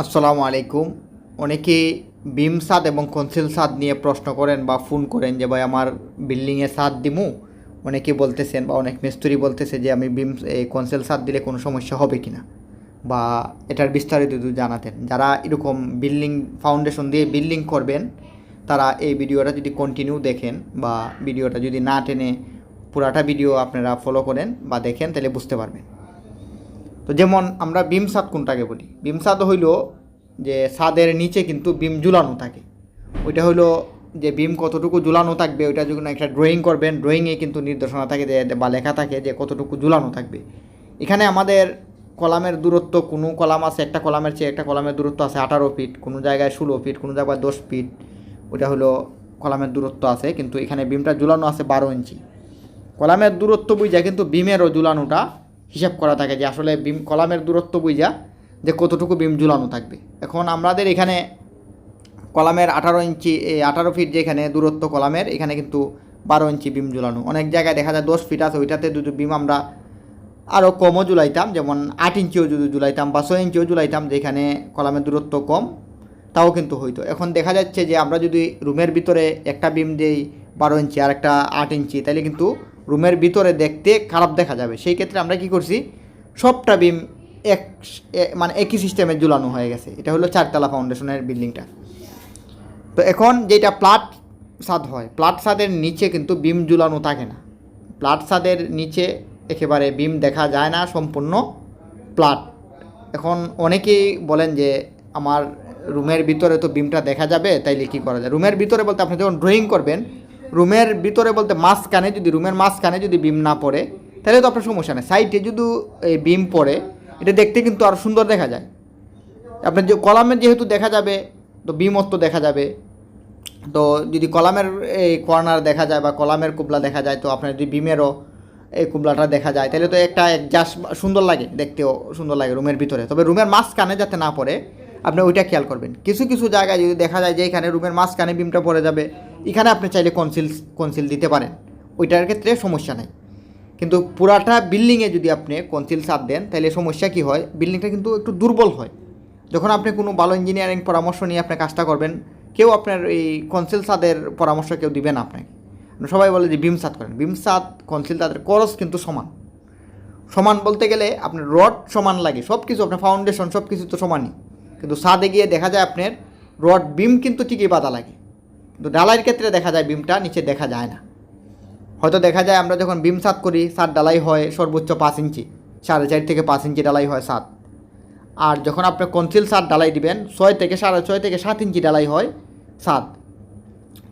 আসসালামু আলাইকুম। অনেকে বিম সাদ এবং কনসিল সাদ নিয়ে প্রশ্ন করেন বা ফোন করেন যে, ভাই, আমার বিল্ডিংয়ে সাদ দিমু? অনেকে বলতেছেন বা অনেক মিস্ত্রি বলতেছে যে, আমি বিম এই কনসিল সাদ দিলে কোনো সমস্যা হবে কি না? বা এটার বিস্তারিত যদি জানাতেন। যারা এরকম বিল্ডিং, ফাউন্ডেশন দিয়ে বিল্ডিং করবেন, তারা এই ভিডিওটা যদি কন্টিনিউ দেখেন বা ভিডিওটা যদি না টেনে পুরাটা ভিডিও আপনারা ফলো করেন বা দেখেন, তাহলে বুঝতে পারবেন। তো যেমন আমরা বিম সাদ কোনটাকে বলি? বিম সাদ হইল যে সাদের নিচে কিন্তু বিম ঝুলানো থাকে। ওইটা হইল যে বিম কতটুকু ঝুলানো থাকবে, ওইটা যখন একটা ড্রয়িং করবেন ড্রয়িংয়ে কিন্তু নির্দেশনা থাকে যে, বা লেখা থাকে যে কতটুকু ঝুলানো থাকবে। এখানে আমাদের কলামের দূরত্ব, কোনো কলাম আছে, একটা কলামের চেয়ে একটা কলামের দূরত্ব আছে আঠারো ফিট কোনো জায়গায় ষোলো ফিট কোনো জায়গায় দশ ফিট ওইটা হলো কলামের দূরত্ব আছে, কিন্তু এখানে বিমটা ঝুলানো আছে বারো ইঞ্চি। কলামের দূরত্ব বুঝা কিন্তু বিমেরও ঝুলানোটা হিসাব করা থাকে যে আসলে বিম, কলামের দূরত্ব বুঝা যে কতটুকু বিম ঝুলানো থাকবে। এখন আমাদের এখানে কলামের আঠারো ইঞ্চি আঠারো ফিট যেখানে দূরত্ব কলামের, এখানে কিন্তু বারো ইঞ্চি বিম ঝুলানো। অনেক জায়গায় দেখা যায় দশ ফিট আছে, ওইটাতে দুটো বিম আমরা আরও কমও ঝুলাইতাম, যেমন আট ইঞ্চিও যদি ঝুলাইতাম বা ছয় ইঞ্চিও ঝুলাইতাম যেখানে কলামের দূরত্ব কম, তাও কিন্তু হইতো। এখন দেখা যাচ্ছে যে আমরা যদি রুমের ভিতরে একটা বিম দিই বারো ইঞ্চি আর একটা আট ইঞ্চি তাহলে কিন্তু রুমের ভিতরে দেখতে খারাপ দেখা যাবে। সেই ক্ষেত্রে আমরা কি করছি? সবটা বিম এক মানে একই সিস্টেমে ঝুলানো হয়ে গেছে। এটা হলো চারতলা ফাউন্ডেশনের বিল্ডিংটা তো এখন যেটা প্লাট ছাদ হয়, প্লাট ছাদের নিচে কিন্তু বিম ঝুলানো থাকে না। প্লাট ছাদের নিচে একেবারে বিম দেখা যায় না, সম্পূর্ণ প্লাট। এখন অনেকেই বলেন যে, আমার রুমের ভিতরে তো বিমটা দেখা যাবে, তাইলে কি করা যায়? রুমের ভিতরে বলতে আপনি যখন ড্রয়িং করবেন রুমের ভিতরে বলতে মাঝখানে যদি, রুমের মাঝখানে যদি বিম না পড়ে, তাহলে তো আপনার সমস্যা নেই। সাইডে যদি এই বিম পড়ে, এটা দেখতে কিন্তু আরও সুন্দর দেখা যায়। আপনার যে কলামের যেহেতু দেখা যাবে, তো বিমত্ব দেখা যাবে। তো যদি কলামের এই কর্নার দেখা যায় বা কলামের কুবলা দেখা যায়, তো আপনার যদি বিমেরও এই কুবলাটা দেখা যায়, তাহলে তো একটা জাস্ট সুন্দর লাগে, দেখতেও সুন্দর লাগে রুমের ভিতরে। তবে রুমের মাঝখানে যাতে না পড়ে আপনি ওইটা খেয়াল করবেন। কিছু কিছু জায়গায় যদি দেখা যায় যে এখানে রুমের মাঝখানে বিমটা পড়ে যাবে, এখানে আপনি চাইলে কনসিল কনসিল দিতে পারেন। ওইটার ক্ষেত্রে সমস্যা নেই। কিন্তু পুরাটা বিল্ডিংয়ে যদি আপনি কনসিল সাত দেন, তাহলে সমস্যা কী হয়? বিল্ডিংটা কিন্তু একটু দুর্বল হয়। যখন আপনি কোনো ভালো ইঞ্জিনিয়ারিং পরামর্শ নিয়ে আপনি কাজটা করবেন, কেউ আপনার এই কনসিল সাদের পরামর্শ কেউ দিবে না আপনাকে। সবাই বলে যে বিম সাদ করেন। বিম সাদ কনসিল তাদের করস কিন্তু সমান। সমান বলতে গেলে আপনার রড সমান লাগে। সব কিছু আপনার ফাউন্ডেশন সব কিছু তো সমানই। কিন্তু সাদে গিয়ে দেখা যায় আপনার রড বিম কিন্তু ঠিকই বাধা লাগে। কিন্তু ডালাইয়ের ক্ষেত্রে দেখা যায় বিমটা নিচে দেখা যায় না। হয়তো দেখা যায় আমরা যখন বিম সাত করি সাত ডালাই হয় সর্বোচ্চ পাঁচ ইঞ্চি, সাড়ে চার থেকে পাঁচ ইঞ্চি ডালাই হয় সাত আর যখন আপনি কনসিল সাত ডালাই দিবেন, ছয় থেকে সাড়ে ছয় থেকে সাত ইঞ্চি ডালাই হয় সাত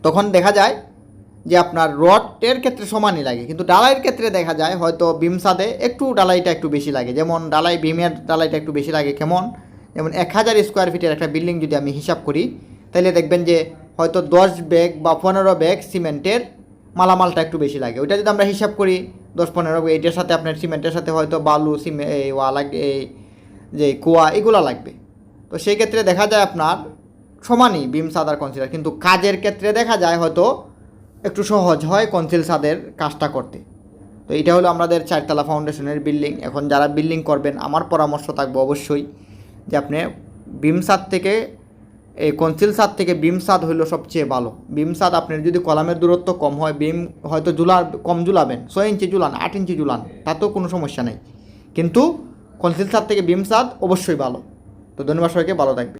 তখন দেখা যায় যে আপনার রডের ক্ষেত্রে সমানই লাগে, কিন্তু ডালাইয়ের ক্ষেত্রে দেখা যায় হয়তো বিম সাদে একটু ডালাইটা একটু বেশি লাগে। যেমন ডালাই বিমের ডালাইটা একটু বেশি লাগে, কেমন? যেমন এক হাজার স্কোয়ার ফিটের একটা বিল্ডিং যদি আমি হিসাব করি, তাহলে দেখবেন যে হয়তো দশ ব্যাগ বা পনেরো ব্যাগ সিমেন্টের মালামালটা একটু বেশি লাগে। ওইটা যদি আমরা হিসাব করি, দশ পনেরো এটার সাথে আপনার সিমেন্টের সাথে হয়তো বালু, সিমে ওয়া লাগে এই যে কুয়া, এগুলো লাগবে। তো সেই ক্ষেত্রে দেখা যায় আপনার সমানই বিম সাদার কনসিলার কিন্তু কাজের ক্ষেত্রে দেখা যায় হয়তো একটু সহজ হয় কনসিল সাদের কাজটা করতে। তো এটা হলো আমাদের চারতলা ফাউন্ডেশনের বিল্ডিং এখন যারা বিল্ডিং করবেন, আমার পরামর্শ থাকবে অবশ্যই। যে আপনি বিম সাদ থেকে, এই কনসিল সাদ থেকে বিম হইল সবচেয়ে ভালো। বিম সাদ আপনার যদি কলামের দূরত্ব কম হয় বিম হয়তো জুলা কম জুলাবেন, ছয় ইঞ্চি জুলান, আট ইঞ্চি জুলান, তাতেও কোনো সমস্যা নেই। কিন্তু কনসিল সাদ থেকে বিম সাদ অবশ্যই ভালো। তো ধন্যবাদ সবাইকে, ভালো থাকবে